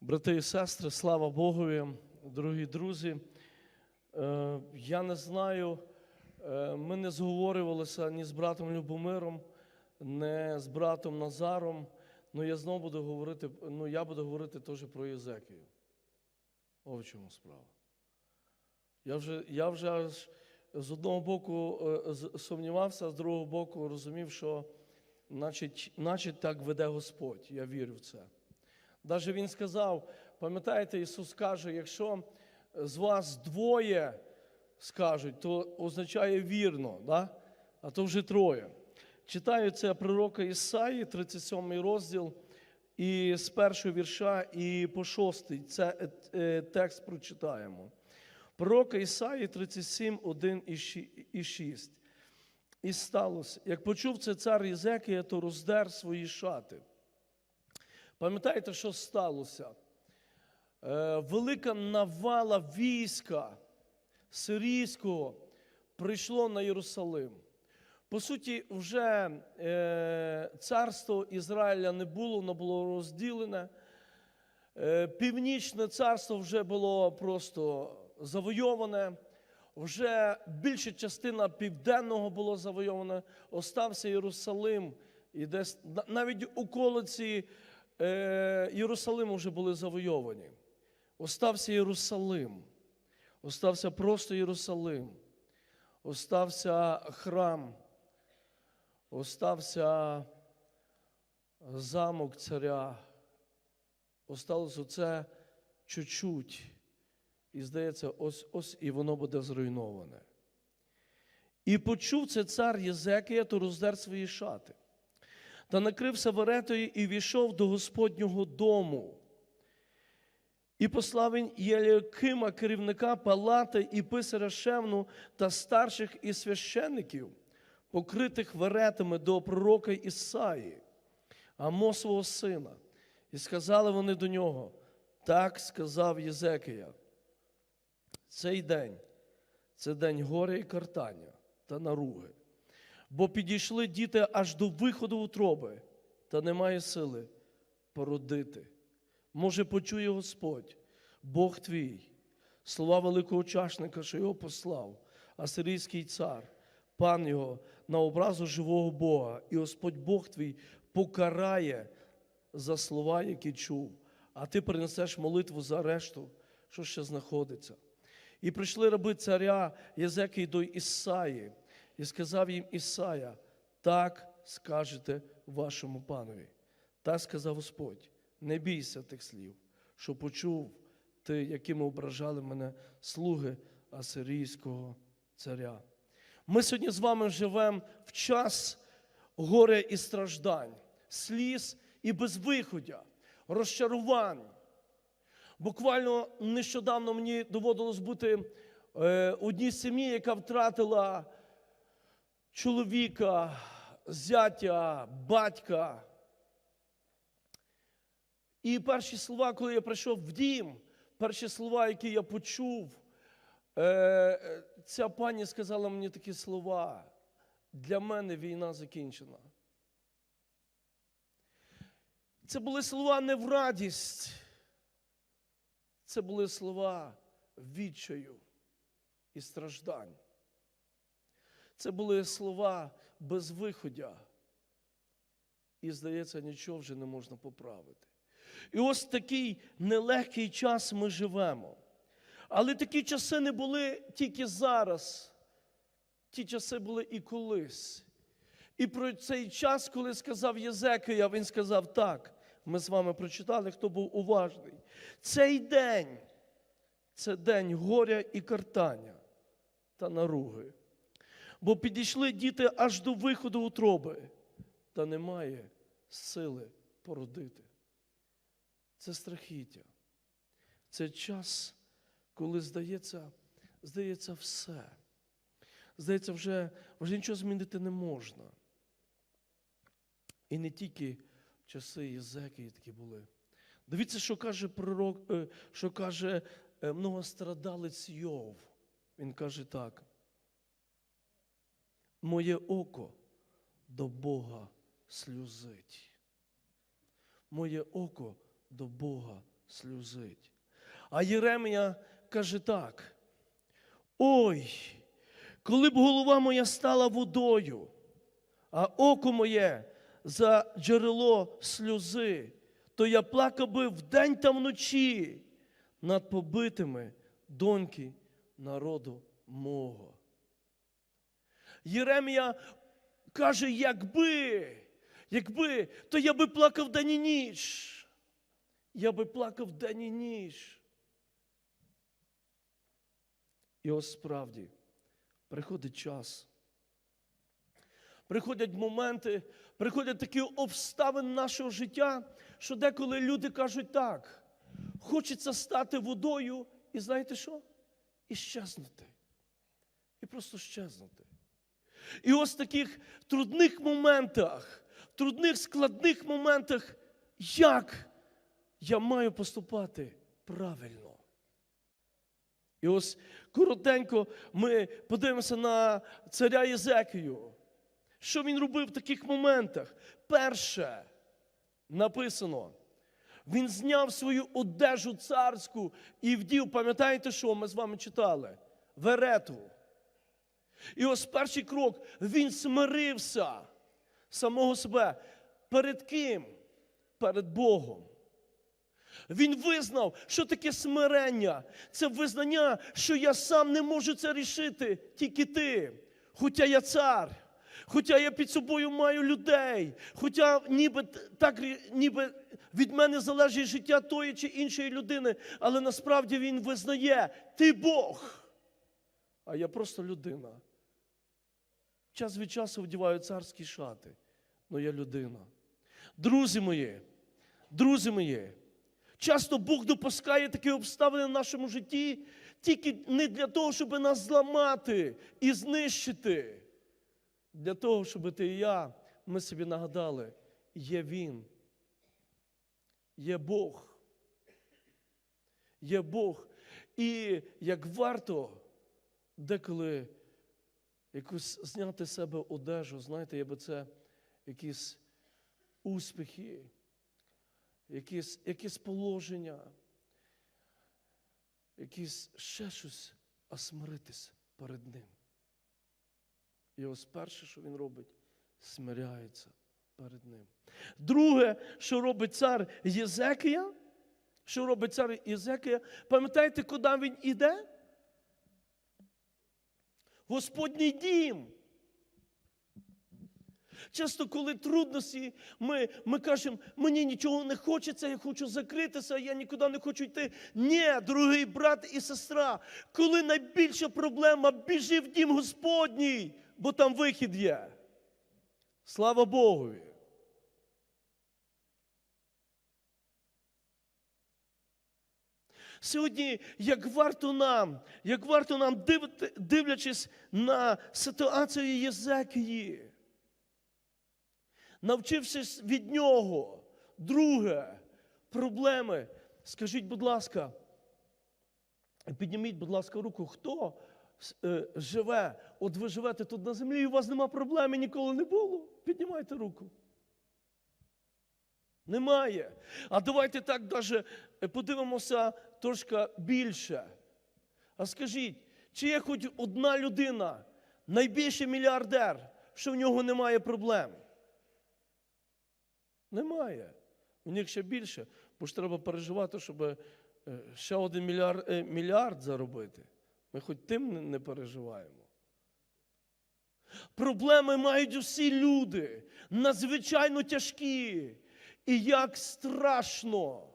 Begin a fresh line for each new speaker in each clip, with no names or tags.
Брати і сестри, слава Богові, дорогі друзі. Е, Я не знаю, е, ми не зговорювалися ні з братом Любомиром, ні з братом Назаром. Ну я знову буду говорити, ну я буду говорити теж про Єзекію. О, в чому справа. Я вже, я вже аж з одного боку е, сумнівався, а з другого боку розумів, що значить, значить так веде Господь. Я вірю в це. Даже він сказав, пам'ятаєте, Ісус каже, якщо з вас двоє скажуть, то означає вірно, да? а то вже троє. Читаю це пророка Ісаї, 37 розділ, і з першого вірша і по шостий це е, е, текст прочитаємо. Пророка Ісаї 37, 1 і щі- і 6. І сталося, як почув це цар Єзекія, то роздер свої шати. Пам'ятаєте, що сталося? Е, велика навала війська сирійського прийшло на Єрусалим. По суті, вже е, царство Ізраїля не було, воно було розділене. Е, Північне царство вже було просто завойоване. Вже більша частина південного було завойоване. Остався Єрусалим. І десь навіть околиці е, Єрусалиму вже були завойовані. Остався Єрусалим. Остався просто Єрусалим. Остався храм. Остався замок царя. Осталось оце чуть-чуть. І здається, ось ось і воно буде зруйноване. І почув це цар Єзекія, то роздер свої шати. Та накрився веретою і війшов до Господнього дому. І послав він Єліакима, керівника палати і писаря Шевну та старших і священників, покритих веретами до пророка Ісаї, Амосового сина. І сказали вони до нього: так сказав Єзекія. Цей день це день горя і картання та наруги. Бо підійшли діти аж до виходу утроби, та немає сили породити. Може, почує Господь, Бог твій, слова великого учасника, що його послав, асирійський цар, пан його на образу живого Бога, і Господь Бог твій покарає за слова, які чув, а ти принесеш молитву за решту, що ще знаходиться. І прийшли раби царя Єзекії до Ісаї, і сказав їм Ісая, так скажете вашому панові. Так сказав Господь, не бійся тих слів, що почув ти, якими ображали мене слуги Асирійського царя. Ми сьогодні з вами живемо в час горя і страждань, сліз і безвиходя, розчарувань. Буквально нещодавно мені доводилось бути е, одній сім'ї, яка втратила чоловіка, зятя, батька. І перші слова, коли я прийшов в дім, перші слова, які я почув, е, ця пані сказала мені такі слова. Для мене війна закінчена. Це були слова не в радість. Це були слова відчаю і страждань. Це були слова безвиходя. І, здається, нічого вже не можна поправити. І ось такий нелегкий час ми живемо. Але такі часи не були тільки зараз. Ті часи були і колись. І про цей час, коли сказав Єзекія, він сказав так. Ми з вами прочитали, хто був уважний. Цей день це день горя і картання та наруги. Бо підійшли діти аж до виходу утроби, та немає сили породити. Це страхіття. Це час, коли здається, здається все. Здається, вже, вже нічого змінити не можна. І не тільки часи Єзекії такі були. Дивіться, що каже пророк, е, що каже е, многострадалець Йов. Він каже так. Моє око до Бога сльозить. Моє око до Бога сльозить. А Єремія каже так: Ой, коли б голова моя стала водою, а око моє за джерело сльози, то я плакав би вдень та вночі над побитими доньки народу мого. Єремія каже, якби, якби, то я би плакав день і ніч. Я би плакав день і ніч. І ось справді приходить час. Приходять моменти, приходять такі обставини нашого життя, що деколи люди кажуть так, хочеться стати водою, і знаєте що? І щезнути. І просто щезнути. І ось в таких трудних моментах, трудних складних моментах, як я маю поступати правильно. І ось коротенько ми подивимося на царя Єзекію. Що він робив в таких моментах? Перше, написано, він зняв свою одежу царську і вдів, пам'ятаєте, що ми з вами читали? Верету. І ось перший крок, він смирився самого себе. Перед ким? Перед Богом. Він визнав, що таке смирення. Це визнання, що я сам не можу це рішити, тільки ти. Хоча я цар, хоча я під собою маю людей, хоча ніби так ніби від мене залежить життя тої чи іншої людини, але насправді він визнає, ти Бог, а я просто людина. Час від часу вдіваю царські шати, але я людина. Друзі мої, друзі мої. Часто Бог допускає такі обставини в нашому житті тільки не для того, щоб нас зламати і знищити. Для того, щоб ти і я, ми собі нагадали, є Він, є Бог. Є Бог. І як варто деколи якусь зняти з себе одежу, знаєте, якби це якісь успіхи якісь, якісь положення, якісь ще щось, а смиритись перед ним. І ось перше, що він робить, смиряється перед ним. Друге, що робить цар Єзекія, що робить цар Єзекія, пам'ятаєте, куди він іде? Господній дім. Часто, коли трудності, ми ми кажемо, мені нічого не хочеться, я хочу закритися, я нікуди не хочу йти. Ні, дорогий брат і сестра, коли найбільша проблема, біжи в дім Господній, бо там вихід є. Слава Богові. Сьогодні, як варто нам, як варто нам дивлячись на ситуацію Єзекії, навчившись від нього. Друге, проблеми. Скажіть, будь ласка, підніміть, будь ласка, руку, хто е, живе, от ви живете тут на землі, і у вас нема проблеми, ніколи не було. Піднімайте руку. Немає. А давайте так даже подивимося трошки більше. А скажіть, чи є хоч одна людина, найбільший мільярдер, що в нього немає проблем? Немає. У них ще більше, бо ж треба переживати, щоб е, ще один мільярд, е, мільярд заробити. Ми хоч тим не переживаємо. Проблеми мають усі люди, надзвичайно тяжкі. І як страшно,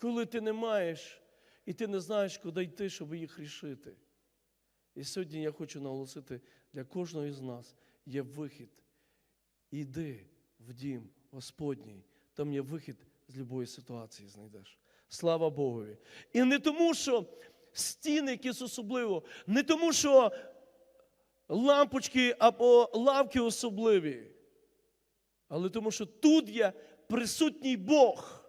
коли ти не маєш і ти не знаєш, куди йти, щоб їх рішити. І сьогодні я хочу наголосити для кожного з нас є вихід. Іди в дім Господній, там є вихід з будь-якої ситуації знайдеш. Слава Богові. І не тому, що стіни якісь особливо, не тому, що лампочки або лавки особливі, але тому, що тут є присутній Бог.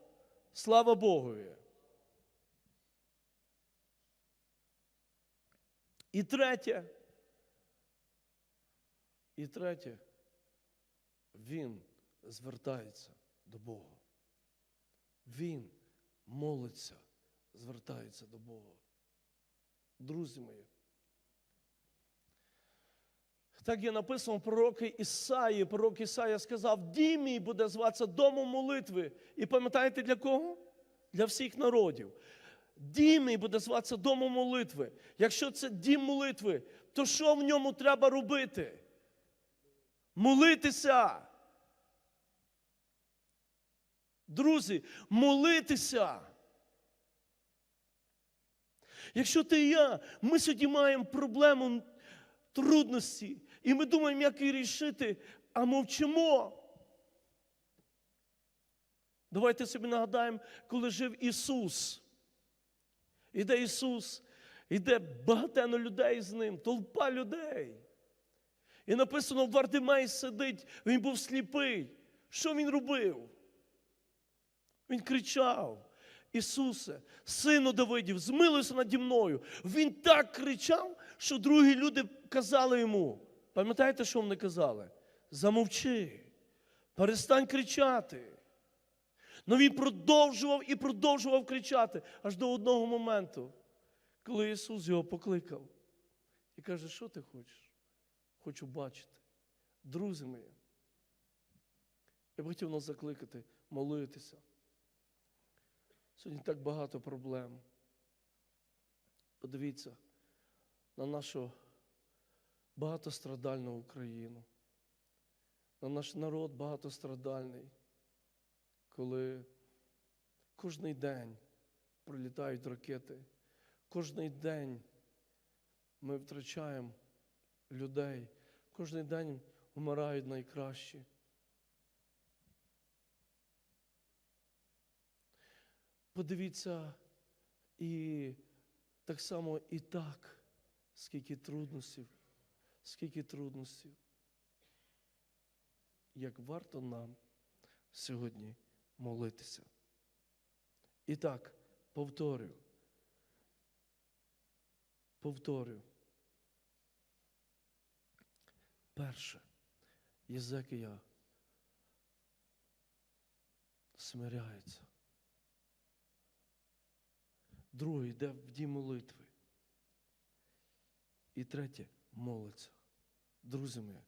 Слава Богові. І третє. І третє. Він звертається до Бога. Він молиться, звертається до Бога. Друзі мої. Так є написано в пророки Ісаї. Пророк Ісая сказав, дім мій буде зватися домом молитви. І пам'ятаєте для кого? Для всіх народів. Дім мій буде зватися домом молитви. Якщо це дім молитви, то що в ньому треба робити? Молитися. Друзі, молитися. Якщо ти і я, ми сьогодні маємо проблему трудності, і ми думаємо, як її рішити, а мовчимо. Давайте собі нагадаємо, коли жив Ісус. Іде Ісус, іде багатено людей з ним, толпа людей. І написано, Вардимей сидить, він був сліпий. Що він робив? Він кричав. Ісусе, сину Давидів, змилуйся наді мною. Він так кричав, що другі люди казали йому. Пам'ятаєте, що вони казали? Замовчи, перестань кричати. Ну він продовжував і продовжував кричати аж до одного моменту, коли Ісус його покликав і каже, що ти хочеш? Хочу бачити. Друзі мої, я б хотів нас закликати, молитися. Сьогодні так багато проблем. Подивіться на нашу багатострадальну Україну, на наш народ багатострадальний, коли кожний день прилітають ракети, кожний день ми втрачаємо людей, кожний день вмирають найкращі. Подивіться, і так само і так, скільки труднощів, скільки труднощів. Як варто нам сьогодні молитися. І так, повторю. Повторю. Перше, Єзекія смиряється. Другий йде в дім молитви. І третє молиться. Друзі мої.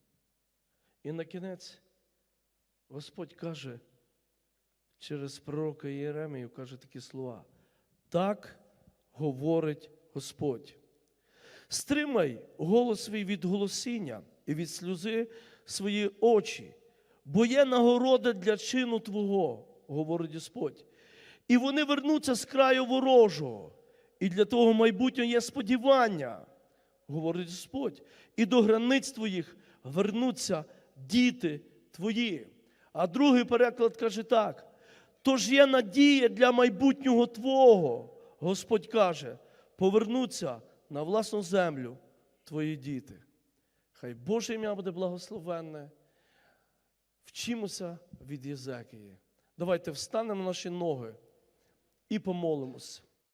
І на кінець Господь каже через пророка Єремію, каже такі слова. Так говорить Господь. Стримай голос свій від голосіння і від сльози свої очі, бо є нагорода для чину Твого, говорить Господь. І вони вернуться з краю ворожого. І для того майбутнього є сподівання, говорить Господь. І до границь твоїх вернуться діти твої. А другий переклад каже так: тож є надія для майбутнього Твого, Господь каже, повернуться на власну землю твої діти. Хай Боже ім'я буде благословенне. Вчимося від Єзекії. Давайте встанемо на наші ноги і помолимося.